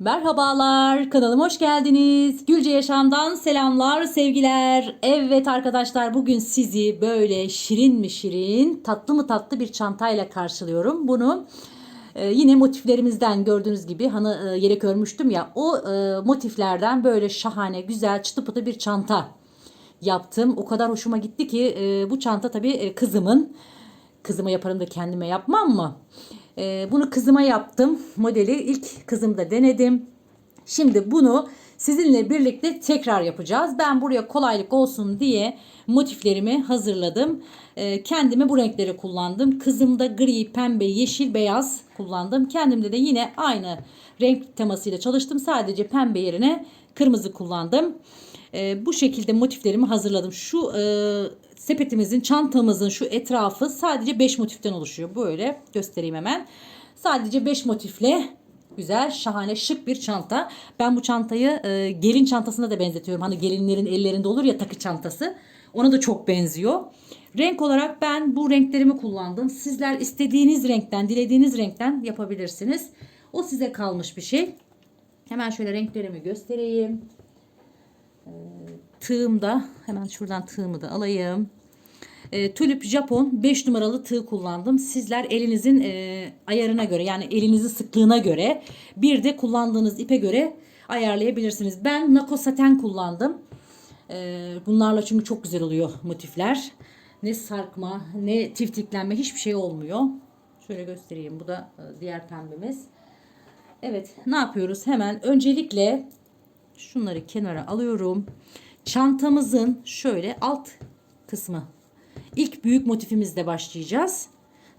Merhabalar, kanalıma hoş geldiniz. Gülce Yaşam'dan selamlar, sevgiler. Evet arkadaşlar bugün sizi böyle şirin mi şirin, tatlı mı tatlı bir çantayla karşılıyorum. Bunu e, yine motiflerimizden gördüğünüz gibi hani e, yelek örmüştüm ya o e, motiflerden böyle şahane, güzel, çıtı pıtı bir çanta yaptım. O kadar hoşuma gitti ki e, bu çanta tabii e, kızımın. Kızıma yaparım da kendime yapmam mı? E, bunu kızıma yaptım. Modeli ilk kızımda denedim. Şimdi bunu sizinle birlikte tekrar yapacağız. Ben buraya kolaylık olsun diye motiflerimi hazırladım. E, kendime bu renkleri kullandım. Kızımda gri, pembe, yeşil, beyaz kullandım. Kendimde de yine aynı renk temasıyla çalıştım. Sadece pembe yerine kırmızı kullandım. E, bu şekilde motiflerimi hazırladım. Şu e, sepetimizin, çantamızın şu etrafı sadece 5 motiften oluşuyor. Böyle göstereyim hemen. Sadece 5 motifle güzel, şahane, şık bir çanta. Ben bu çantayı e, gelin çantasına da benzetiyorum. Hani gelinlerin ellerinde olur ya takı çantası. Ona da çok benziyor. Renk olarak ben bu renklerimi kullandım. Sizler istediğiniz renkten, dilediğiniz renkten yapabilirsiniz. O size kalmış bir şey. Hemen şöyle renklerimi göstereyim tığımda hemen şuradan tığımı da alayım. E, tulip Japon 5 numaralı tığ kullandım. Sizler elinizin e, ayarına göre yani elinizin sıklığına göre bir de kullandığınız ipe göre ayarlayabilirsiniz. Ben Nako saten kullandım. E, bunlarla çünkü çok güzel oluyor motifler. Ne sarkma ne tiftiklenme hiçbir şey olmuyor. Şöyle göstereyim. Bu da e, diğer pembemiz. Evet ne yapıyoruz? Hemen öncelikle şunları kenara alıyorum. Çantamızın şöyle alt kısmı. İlk büyük motifimizle başlayacağız.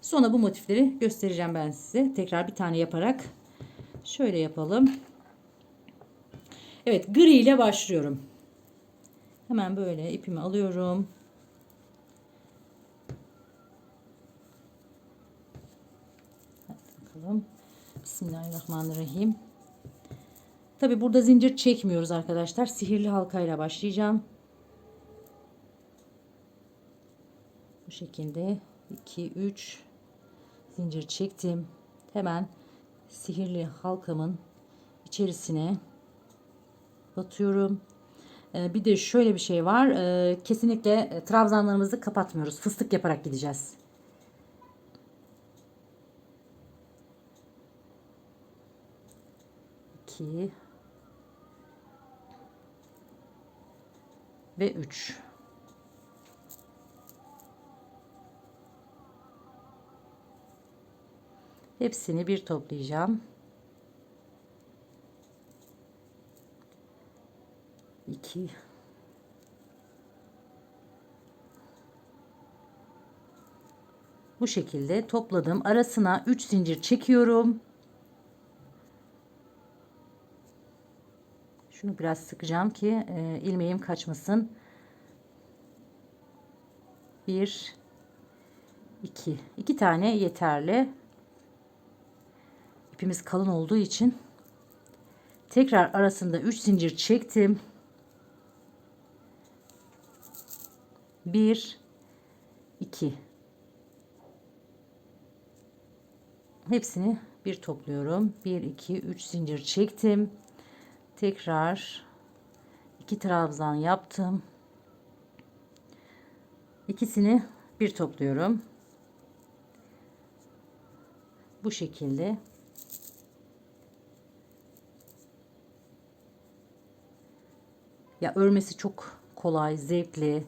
Sonra bu motifleri göstereceğim ben size. Tekrar bir tane yaparak. Şöyle yapalım. Evet gri ile başlıyorum. Hemen böyle ipimi alıyorum. Hadi bakalım. Bismillahirrahmanirrahim. Tabi burada zincir çekmiyoruz arkadaşlar. Sihirli halkayla başlayacağım. Bu şekilde 2 3 zincir çektim. Hemen sihirli halkamın içerisine batıyorum. Ee, bir de şöyle bir şey var. Ee, kesinlikle trabzanlarımızı kapatmıyoruz. Fıstık yaparak gideceğiz. İki ve 3. Hepsini bir toplayacağım. 2 Bu şekilde topladım. Arasına 3 zincir çekiyorum. Şunu biraz sıkacağım ki e, ilmeğim kaçmasın. 1 2 2 tane yeterli. İpimiz kalın olduğu için tekrar arasında 3 zincir çektim. 1 2 Hepsini bir topluyorum. 1 2 3 zincir çektim tekrar iki trabzan yaptım. İkisini bir topluyorum. Bu şekilde ya örmesi çok kolay, zevkli,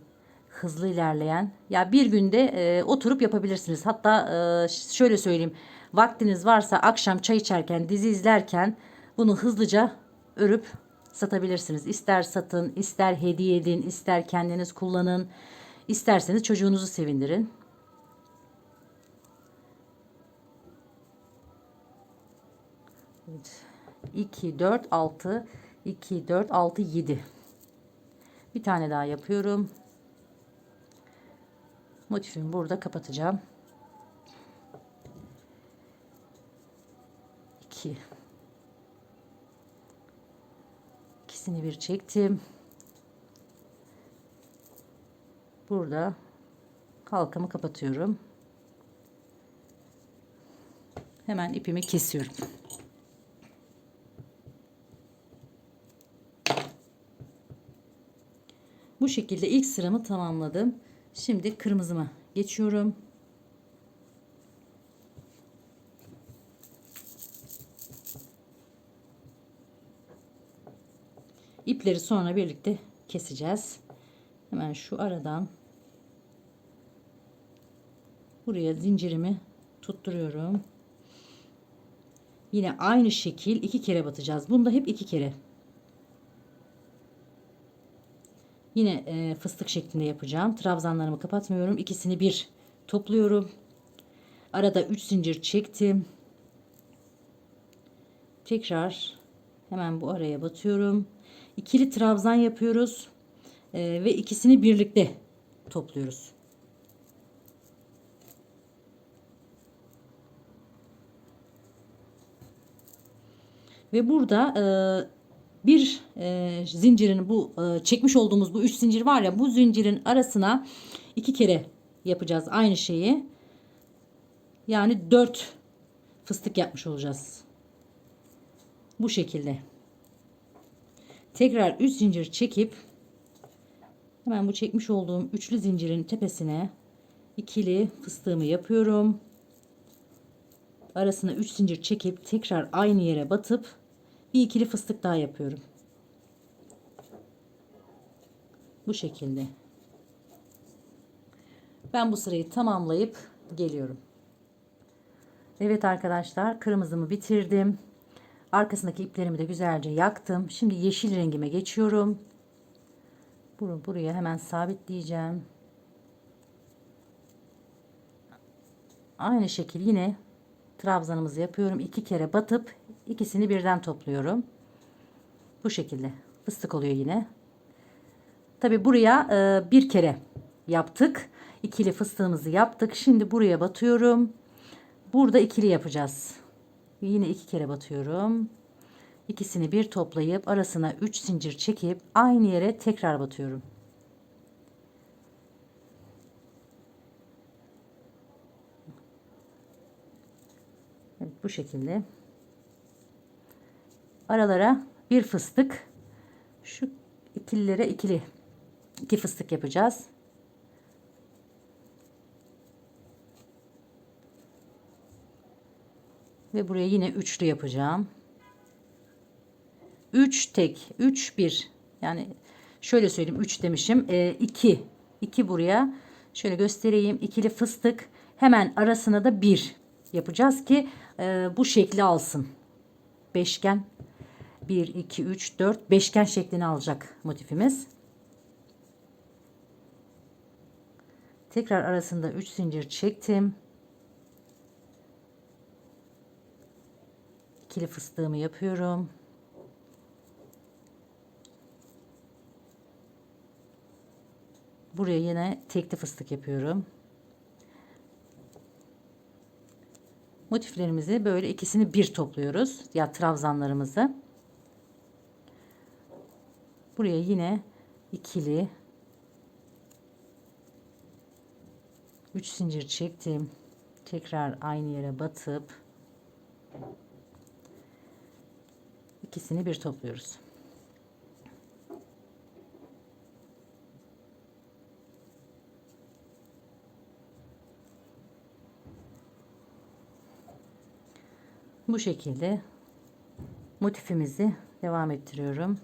hızlı ilerleyen. Ya bir günde e, oturup yapabilirsiniz. Hatta e, şöyle söyleyeyim. Vaktiniz varsa akşam çay içerken, dizi izlerken bunu hızlıca örüp satabilirsiniz. İster satın, ister hediye edin, ister kendiniz kullanın, isterseniz çocuğunuzu sevindirin. Evet. 2 4 6 2 4 6 7 bir tane daha yapıyorum motifimi burada kapatacağım 2 ikisini bir çektim. Burada halkamı kapatıyorum. Hemen ipimi kesiyorum. Bu şekilde ilk sıramı tamamladım. Şimdi kırmızıma geçiyorum. İpleri sonra birlikte keseceğiz. Hemen şu aradan buraya zincirimi tutturuyorum. Yine aynı şekil iki kere batacağız. Bunda hep iki kere. Yine e, fıstık şeklinde yapacağım. Trabzanlarımı kapatmıyorum. İkisini bir topluyorum. Arada 3 zincir çektim. Tekrar hemen bu araya batıyorum. İkili trabzan yapıyoruz. E, ve ikisini birlikte topluyoruz. Ve burada e, bir e, zincirin bu e, çekmiş olduğumuz bu üç zincir var ya bu zincirin arasına iki kere yapacağız aynı şeyi. Yani dört fıstık yapmış olacağız. Bu şekilde. Tekrar 3 zincir çekip hemen bu çekmiş olduğum üçlü zincirin tepesine ikili fıstığımı yapıyorum. Arasına 3 zincir çekip tekrar aynı yere batıp bir ikili fıstık daha yapıyorum. Bu şekilde. Ben bu sırayı tamamlayıp geliyorum. Evet arkadaşlar kırmızımı bitirdim. Arkasındaki iplerimi de güzelce yaktım. Şimdi yeşil rengime geçiyorum. Bunu buraya hemen sabitleyeceğim. Aynı şekil yine trabzanımızı yapıyorum. iki kere batıp ikisini birden topluyorum. Bu şekilde fıstık oluyor yine. Tabi buraya e, bir kere yaptık. İkili fıstığımızı yaptık. Şimdi buraya batıyorum. Burada ikili yapacağız. Yine iki kere batıyorum. İkisini bir toplayıp arasına 3 zincir çekip aynı yere tekrar batıyorum. Evet, bu şekilde. Aralara bir fıstık. Şu ikililere ikili iki fıstık yapacağız. Ve buraya yine üçlü yapacağım. 3 tek 3 1 yani şöyle söyleyeyim 3 demişim. 2 e, 2 buraya. Şöyle göstereyim. İkili fıstık. Hemen arasına da 1 yapacağız ki e, bu şekli alsın. Beşgen. 1 2 3 4 beşgen şeklini alacak motifimiz. Tekrar arasında 3 zincir çektim ikili fıstığımı yapıyorum Buraya yine tekli fıstık yapıyorum. Motiflerimizi böyle ikisini bir topluyoruz. Ya trabzanlarımızı. Buraya yine ikili 3 zincir çektim. Tekrar aynı yere batıp ikisini bir topluyoruz. Bu şekilde motifimizi devam ettiriyorum.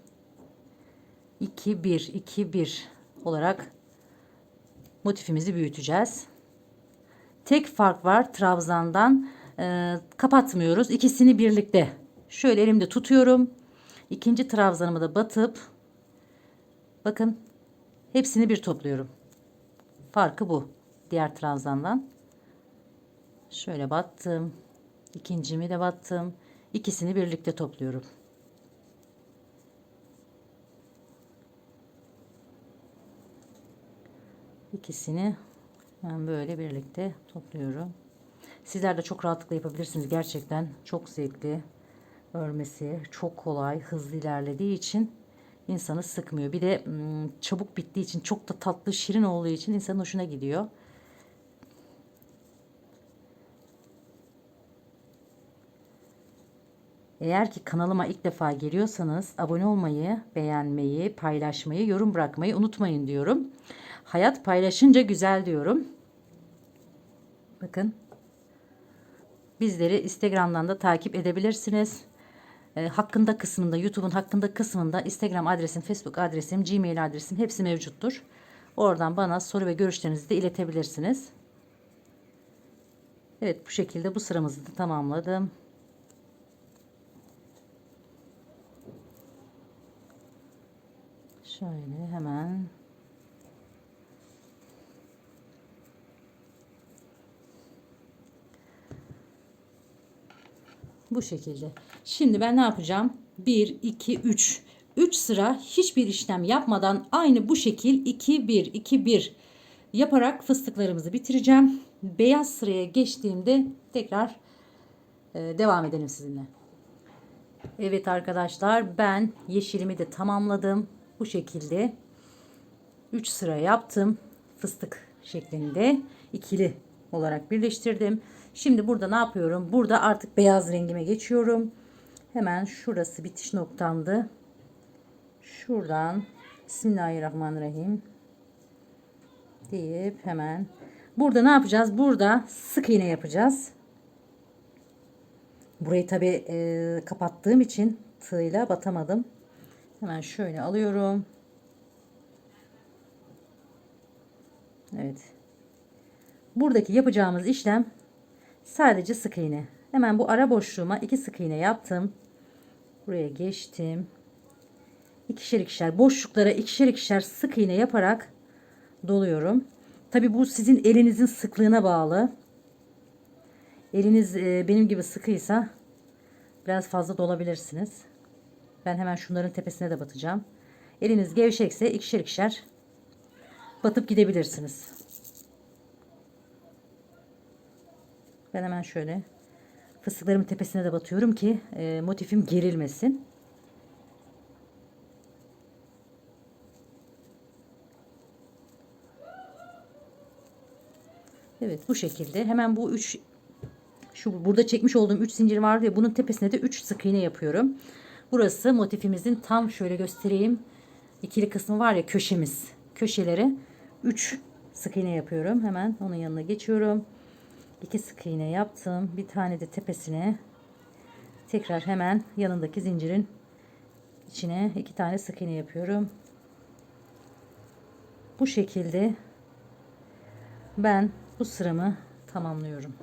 2 1 2 1 olarak motifimizi büyüteceğiz. Tek fark var trabzandan e, kapatmıyoruz. İkisini birlikte şöyle elimde tutuyorum. İkinci trabzanımı da batıp bakın hepsini bir topluyorum. Farkı bu. Diğer trabzandan. Şöyle battım. İkincimi de battım. İkisini birlikte topluyorum. İkisini ben böyle birlikte topluyorum. Sizler de çok rahatlıkla yapabilirsiniz. Gerçekten çok zevkli. Örmesi çok kolay, hızlı ilerlediği için insanı sıkmıyor. Bir de çabuk bittiği için çok da tatlı, şirin olduğu için insanın hoşuna gidiyor. Eğer ki kanalıma ilk defa geliyorsanız abone olmayı, beğenmeyi, paylaşmayı, yorum bırakmayı unutmayın diyorum. Hayat paylaşınca güzel diyorum. Bakın. Bizleri Instagram'dan da takip edebilirsiniz. E, hakkında kısmında, YouTube'un hakkında kısmında Instagram adresim, Facebook adresim, Gmail adresim hepsi mevcuttur. Oradan bana soru ve görüşlerinizi de iletebilirsiniz. Evet bu şekilde bu sıramızı da tamamladım. Şöyle hemen bu şekilde. Şimdi ben ne yapacağım? 1 2 3 3 sıra hiçbir işlem yapmadan aynı bu şekil 2 1 2 1 yaparak fıstıklarımızı bitireceğim. Beyaz sıraya geçtiğimde tekrar e, devam edelim sizinle. Evet arkadaşlar ben yeşilimi de tamamladım. Bu şekilde 3 sıra yaptım. Fıstık şeklinde ikili olarak birleştirdim. Şimdi burada ne yapıyorum? Burada artık beyaz rengime geçiyorum. Hemen şurası bitiş noktamdı. Şuradan Bismillahirrahmanirrahim deyip hemen burada ne yapacağız? Burada sık iğne yapacağız. Burayı tabi e, kapattığım için tığla batamadım. Hemen şöyle alıyorum. Evet. Buradaki yapacağımız işlem sadece sık iğne. Hemen bu ara boşluğuma iki sık iğne yaptım. Buraya geçtim. İkişer ikişer boşluklara ikişer ikişer sık iğne yaparak doluyorum. Tabi bu sizin elinizin sıklığına bağlı. Eliniz e, benim gibi sıkıysa biraz fazla dolabilirsiniz. Ben hemen şunların tepesine de batacağım. Eliniz gevşekse ikişer ikişer batıp gidebilirsiniz. Ben hemen şöyle fıstıklarımın tepesine de batıyorum ki e, motifim gerilmesin. Evet bu şekilde hemen bu üç şu burada çekmiş olduğum 3 zincir vardı ya bunun tepesine de 3 sık iğne yapıyorum. Burası motifimizin tam şöyle göstereyim. ikili kısmı var ya köşemiz. Köşeleri 3 sık iğne yapıyorum. Hemen onun yanına geçiyorum. 2 sık iğne yaptım. Bir tane de tepesine tekrar hemen yanındaki zincirin içine iki tane sık iğne yapıyorum. Bu şekilde ben bu sıramı tamamlıyorum.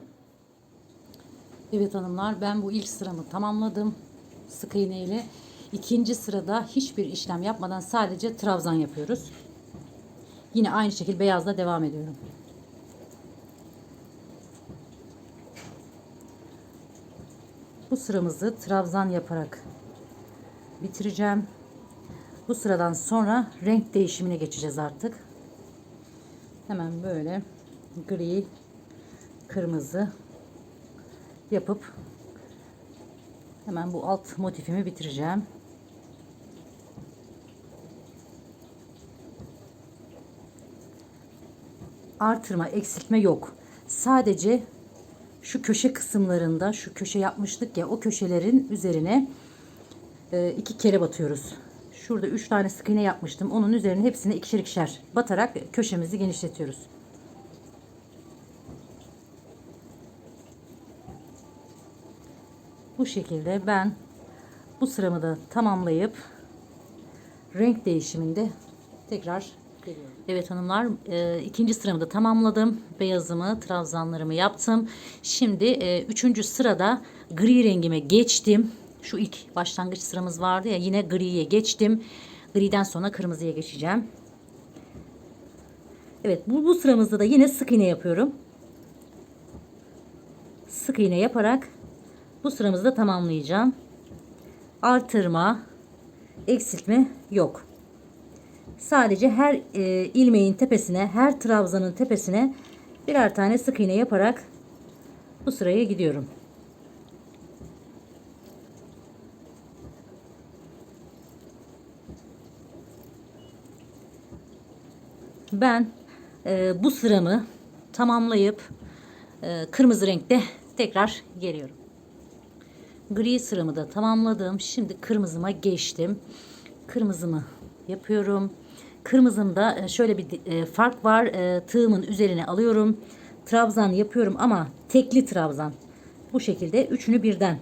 Evet hanımlar ben bu ilk sıramı tamamladım sık iğne ile. İkinci sırada hiçbir işlem yapmadan sadece trabzan yapıyoruz. Yine aynı şekilde beyazla devam ediyorum. Bu sıramızı trabzan yaparak bitireceğim. Bu sıradan sonra renk değişimine geçeceğiz artık. Hemen böyle gri, kırmızı yapıp hemen bu alt motifimi bitireceğim. Artırma, eksiltme yok. Sadece şu köşe kısımlarında şu köşe yapmıştık ya o köşelerin üzerine e, iki kere batıyoruz. Şurada üç tane sık iğne yapmıştım. Onun üzerine hepsine ikişer ikişer batarak köşemizi genişletiyoruz. Bu şekilde ben bu sıramı da tamamlayıp renk değişiminde tekrar geliyorum. Evet hanımlar e, ikinci sıramı da tamamladım. Beyazımı, trabzanlarımı yaptım. Şimdi e, üçüncü sırada gri rengime geçtim. Şu ilk başlangıç sıramız vardı ya yine griye geçtim. Griden sonra kırmızıya geçeceğim. Evet bu, bu sıramızda da yine sık iğne yapıyorum. Sık iğne yaparak bu sıramızı da tamamlayacağım. Artırma, eksiltme yok. Sadece her e, ilmeğin tepesine, her trabzanın tepesine birer tane sık iğne yaparak bu sıraya gidiyorum. Ben e, bu sıramı tamamlayıp e, kırmızı renkte tekrar geliyorum. Gri sıramı da tamamladım. Şimdi kırmızıma geçtim. Kırmızımı yapıyorum. Kırmızımda e, şöyle bir e, fark var. E, Tığımın üzerine alıyorum. Trabzan yapıyorum ama tekli trabzan. Bu şekilde üçünü birden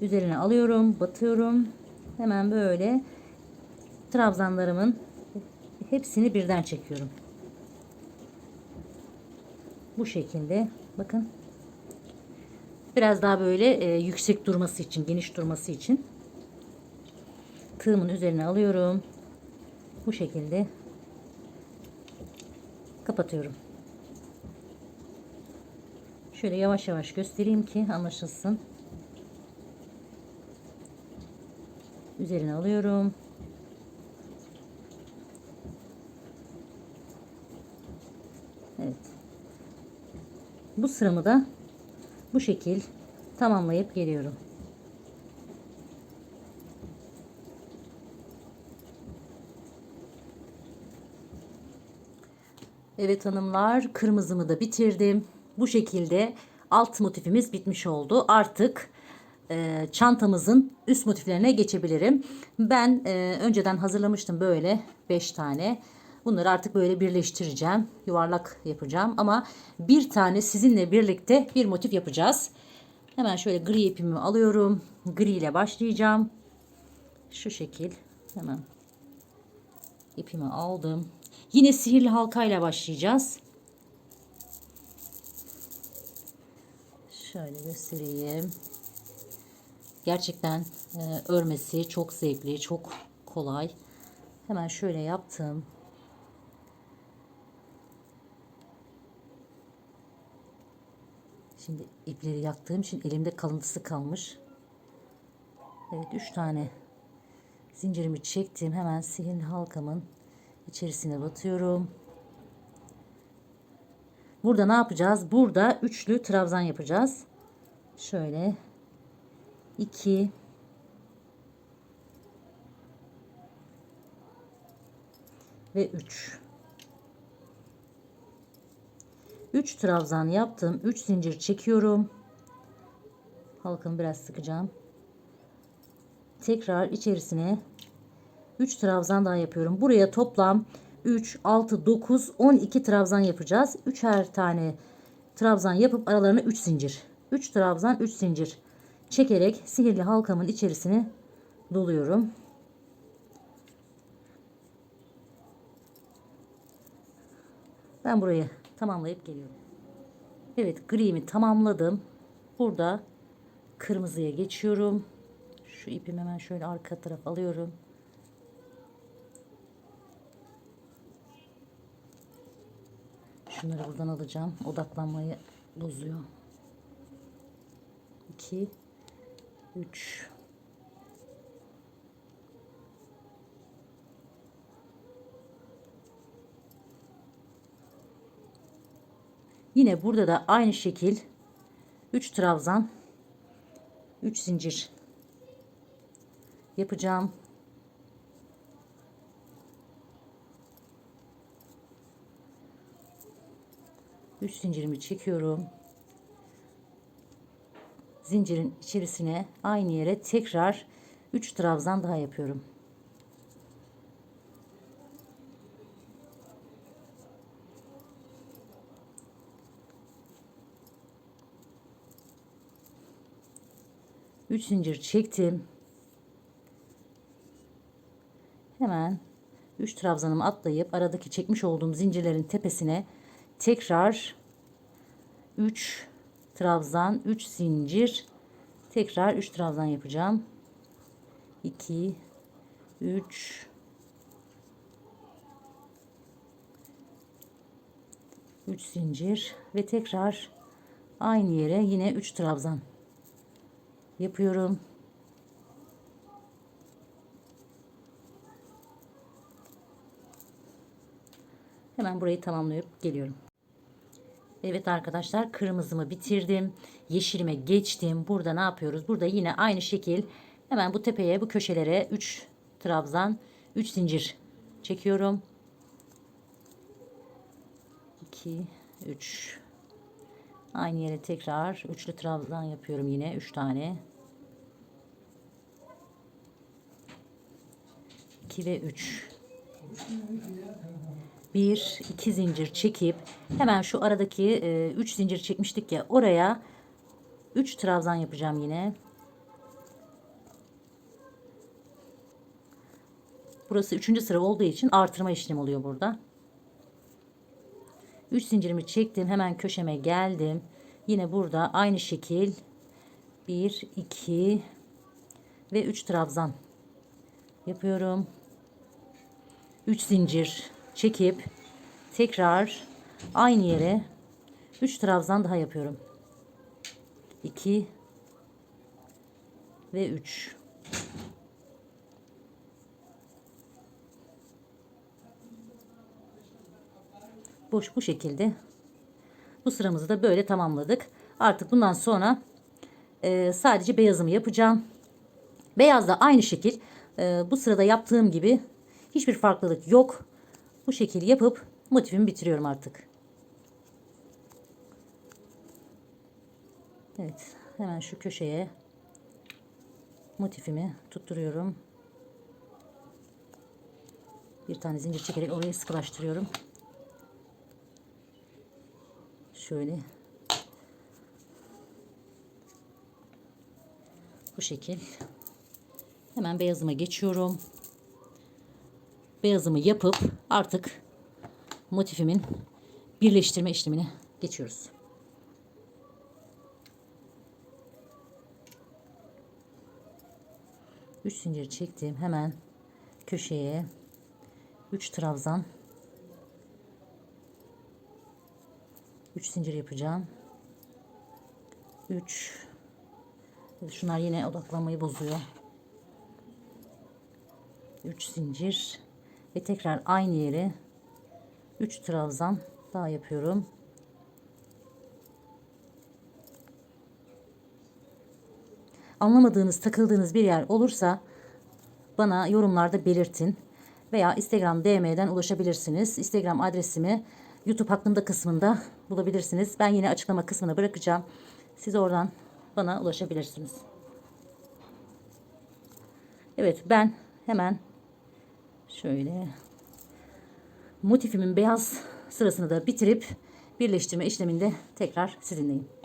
üzerine alıyorum, batıyorum. Hemen böyle trabzanlarımın hepsini birden çekiyorum. Bu şekilde bakın. Biraz daha böyle e, yüksek durması için, geniş durması için tığımın üzerine alıyorum. Bu şekilde kapatıyorum. Şöyle yavaş yavaş göstereyim ki anlaşılsın. Üzerine alıyorum. Evet. Bu sıramı da bu şekil tamamlayıp geliyorum. Evet hanımlar kırmızımı da bitirdim. Bu şekilde alt motifimiz bitmiş oldu. Artık e, çantamızın üst motiflerine geçebilirim. Ben e, önceden hazırlamıştım böyle 5 tane. Bunları artık böyle birleştireceğim. Yuvarlak yapacağım ama bir tane sizinle birlikte bir motif yapacağız. Hemen şöyle gri ipimi alıyorum. Gri ile başlayacağım. Şu şekil. Hemen ipimi aldım. Yine sihirli halkayla başlayacağız. Şöyle göstereyim. Gerçekten e, örmesi çok zevkli, çok kolay. Hemen şöyle yaptım. Şimdi ipleri yaktığım için elimde kalıntısı kalmış. Evet 3 tane zincirimi çektim. Hemen sihirli halkamın içerisine batıyorum. Burada ne yapacağız? Burada üçlü trabzan yapacağız. Şöyle 2 ve 3 3 trabzan yaptım 3 zincir çekiyorum halkamı biraz sıkacağım tekrar içerisine 3 trabzan daha yapıyorum buraya toplam 3 6 9 12 trabzan yapacağız 3'er tane trabzan yapıp aralarına 3 zincir 3 trabzan 3 zincir çekerek sihirli halkamın içerisine doluyorum. Ben burayı tamamlayıp geliyorum. Evet gri'mi tamamladım. Burada kırmızıya geçiyorum. Şu ipimi hemen şöyle arka taraf alıyorum. Şunları buradan alacağım. Odaklanmayı bozuyor. 2 3 Yine burada da aynı şekil 3 trabzan 3 zincir yapacağım. Üç zincirimi çekiyorum zincirin içerisine aynı yere tekrar 3 trabzan daha yapıyorum. Üç zincir çektim. Hemen 3 trabzanımı atlayıp aradaki çekmiş olduğum zincirlerin tepesine tekrar 3 trabzan 3 zincir. Tekrar 3 trabzan yapacağım. 2 3 3 zincir ve tekrar aynı yere yine 3 trabzan yapıyorum. Hemen burayı tamamlayıp geliyorum Evet arkadaşlar kırmızımı bitirdim. Yeşilime geçtim. Burada ne yapıyoruz? Burada yine aynı şekil hemen bu tepeye bu köşelere 3 trabzan 3 zincir çekiyorum. 2 3 Aynı yere tekrar üçlü trabzan yapıyorum yine 3 tane. 2 ve 3. 1 2 zincir çekip hemen şu aradaki 3 zincir çekmiştik ya oraya 3 trabzan yapacağım yine. Burası 3. sıra olduğu için artırma işlemi oluyor burada. 3 zincirimi çektim. Hemen köşeme geldim. Yine burada aynı şekil 1 2 ve 3 trabzan yapıyorum. 3 zincir çekip tekrar aynı yere 3 trabzan daha yapıyorum. 2 ve 3 boş bu şekilde bu sıramızı da böyle tamamladık. Artık bundan sonra e, sadece beyazımı yapacağım. Beyaz da aynı şekil e, bu sırada yaptığım gibi hiçbir farklılık yok. Bu şekil yapıp motifimi bitiriyorum artık. Evet hemen şu köşeye motifimi tutturuyorum. Bir tane zincir çekerek orayı sıkılaştırıyorum. Şöyle. Bu şekil. Hemen beyazıma geçiyorum. Beyazımı yapıp artık motifimin birleştirme işlemine geçiyoruz. Üç zincir çektim. Hemen köşeye 3 trabzan 3 zincir yapacağım. 3 Şunlar yine odaklanmayı bozuyor. 3 zincir ve tekrar aynı yere 3 trabzan daha yapıyorum. Anlamadığınız, takıldığınız bir yer olursa bana yorumlarda belirtin veya Instagram DM'den ulaşabilirsiniz. Instagram adresimi YouTube hakkında kısmında bulabilirsiniz. Ben yine açıklama kısmına bırakacağım. Siz oradan bana ulaşabilirsiniz. Evet ben hemen şöyle motifimin beyaz sırasını da bitirip birleştirme işleminde tekrar sizinleyim.